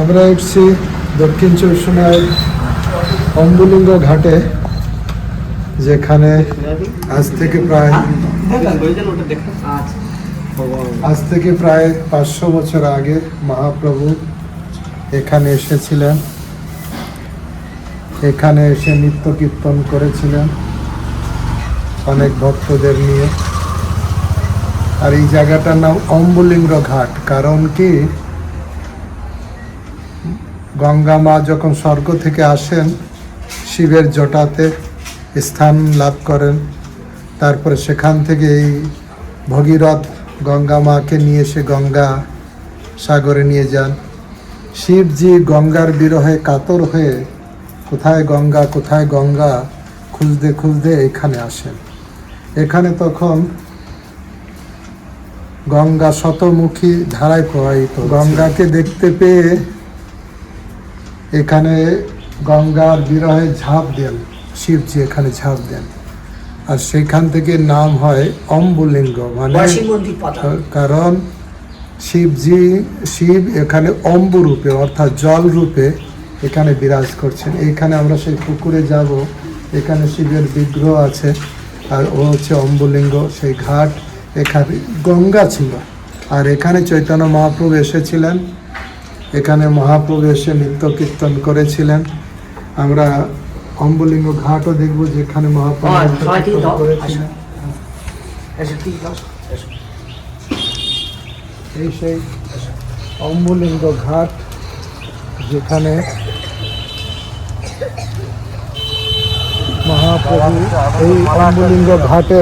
আমরা উঠছি দক্ষিণ পরগনার অম্বুলিঙ্গ ঘাটে, যেখানে আজ থেকে প্রায় আজ থেকে প্রায় পাঁচশো বছর আগে মহাপ্রভু এখানে এসেছিলেন। এখানে এসে নিত্য কীর্তন করেছিলেন অনেক ভক্তদের নিয়ে। আর এই জায়গাটার নাম অম্বুলিঙ্গ ঘাট, কারণ কি? গঙ্গা মা যখন স্বর্গ থেকে আসেন, শিবের জটাতে স্থান লাভ করেন। তারপরে সেখান থেকে এই ভগীরথ গঙ্গা মাকে নিয়ে এসে গঙ্গা সাগরে নিয়ে যান। শিবজি গঙ্গার বিরহে কাতর হয়ে কোথায় গঙ্গা কোথায় গঙ্গা খুঁজতে খুঁজতে এখানে আসেন। এখানে তখন গঙ্গা শতমুখী ধারায় প্রবাহিত গঙ্গাকে দেখতে পেয়ে এখানে গঙ্গার বিরহে ঝাঁপ দেন শিবজি এখানে ঝাঁপ দেন। আর সেখান থেকে নাম হয় অম্বুলিঙ্গ মানে কারণ শিবজি শিব এখানে অম্বু রূপে অর্থাৎ জল রূপে এখানে বিরাজ করছেন। এখানে আমরা সেই পুকুরে যাব এখানে শিবের বিগ্রহ আছে আর ও হচ্ছে অম্বুলিঙ্গ সেই ঘাট এখানে গঙ্গা ছিল। আর এখানে চৈতন্য মহাপ্রভু এসেছিলেন এখানে মহাপ্রভু এসে নৃত্য কীর্তন করেছিলেন। আমরা অম্বুলিঙ্গ ঘাটও দেখব যেখানে মহাপ্রভু করেছিলেন। এই সেই অম্বুলিঙ্গ ঘাট যেখানে মহাপ্রভু এই অম্বুলিঙ্গ ঘাটে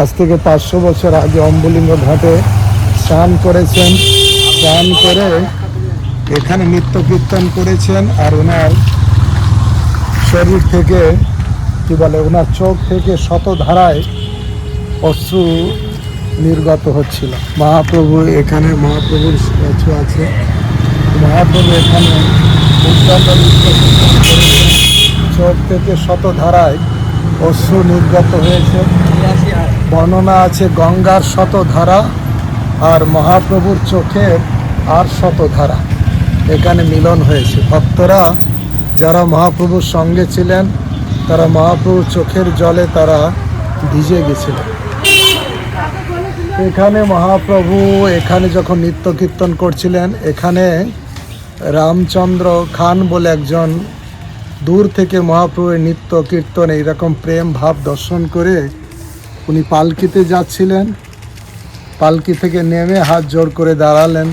আজ থেকে পাঁচশো বছর আগে অম্বুলিঙ্গ ঘাটে স্নান করেছেন। স্নান করে এখানে নিত্য কীর্তন করেছেন আর ওনার শরীর থেকে কি বলে ওনার চোখ থেকে শত ধারায় অশ্রু নির্গত হচ্ছিল। মহাপ্রভু এখানে মহাপ্রভুর স্ট্যাচু আছে। মহাপ্রভু এখানে। চোখ থেকে শত ধারায় অশ্রু নির্গত হয়েছে। বর্ণনা আছে গঙ্গার শত ধারা আর মহাপ্রভুর চোখের আর শত ধারা এখানে মিলন হয়েছে। ভক্তরা যারা মহাপ্রভুর সঙ্গে ছিলেন, তারা মহাপ্রভুর চোখের জলে তারা ভিজে গেছিলেন। এখানে মহাপ্রভু এখানে যখন নৃত্য কীর্তন করছিলেন, এখানে রামচন্দ্র খান বলে একজন দূর থেকে মহাপ্রভুর নৃত্য কীর্তন এইরকম প্রেম ভাব দর্শন করে উনি পালকিতে যাচ্ছিলেন। পালকি থেকে নেমে হাত জোর করে দাঁড়ালেন।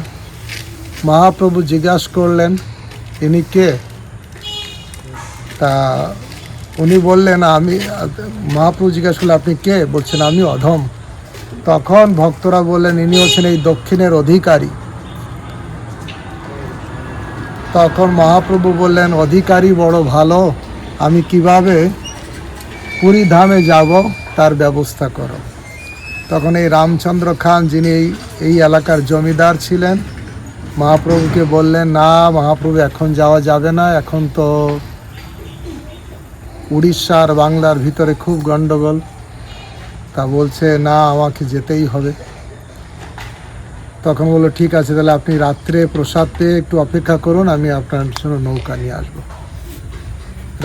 মহাপ্রভু জিজ্ঞাসা করলেন ইনি কে? তা উনি বললেন, আমি, মহাপ্রভু জিজ্ঞাসা করলেন, আপনি কে? বলছেন, আমি অধম। তখন ভক্তরা বললেন, ইনি হচ্ছেন এই দক্ষিণের অধিকারী। তখন মহাপ্রভু বললেন, অধিকারী বড় ভালো, আমি কীভাবে পুরী ধামে যাব তার ব্যবস্থা করো? তখন এই রামচন্দ্র খান, যিনি এই এই এলাকার জমিদার ছিলেন মহাপ্রভুকে বললেন, না, মহাপ্রভু, এখন যাওয়া যাবে না। এখন তো উড়িষ্যা আর বাংলার ভিতরে খুব গণ্ডগোল তা বলছে, না, আমাকে যেতেই হবে। তখন বলল, ঠিক আছে, তাহলে আপনি রাত্রে প্রসাদ পেয়ে একটু অপেক্ষা করুন, আমি আপনার জন্য নৌকা নিয়ে আসব।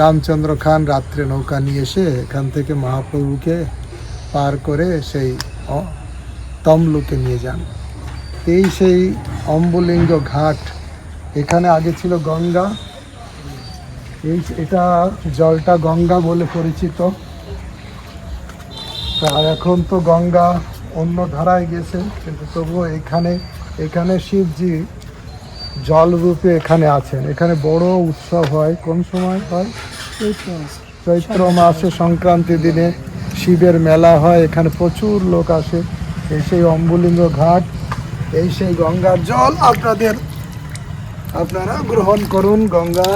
রামচন্দ্র খান রাত্রে নৌকা নিয়ে এসে এখান থেকে মহাপ্রভুকে পার করে সেই তমলুকে নিয়ে যান। এই সেই অম্বুলিঙ্গ ঘাট এখানে আগে ছিল গঙ্গা। এই এটা জলটা গঙ্গা বলে পরিচিত। আর এখন তো গঙ্গা অন্য ধারায় গেছে কিন্তু তবুও এখানে এখানে শিবজি জল রূপে এখানে আছেন। এখানে বড় উৎসব হয় কোন সময় হয়? চৈত্র মাসে সংক্রান্তি দিনে শিবের মেলা হয় এখানে প্রচুর লোক আসে। এই সেই অম্বুলিঙ্গ ঘাট এই সেই গঙ্গার জল আপনাদের আপনারা গ্রহণ করুন গঙ্গা।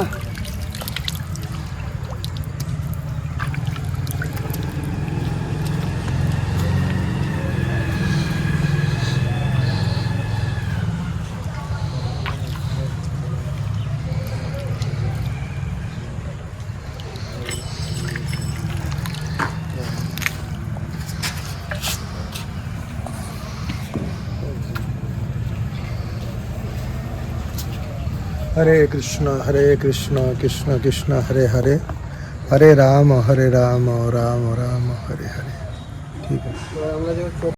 হরে কৃষ্ণ হরে কৃষ্ণ কৃষ্ণ কৃষ্ণ, হরে হরে। হরে রাম হরে রাম রাম রাম, হরে হরে। ঠিক আছে।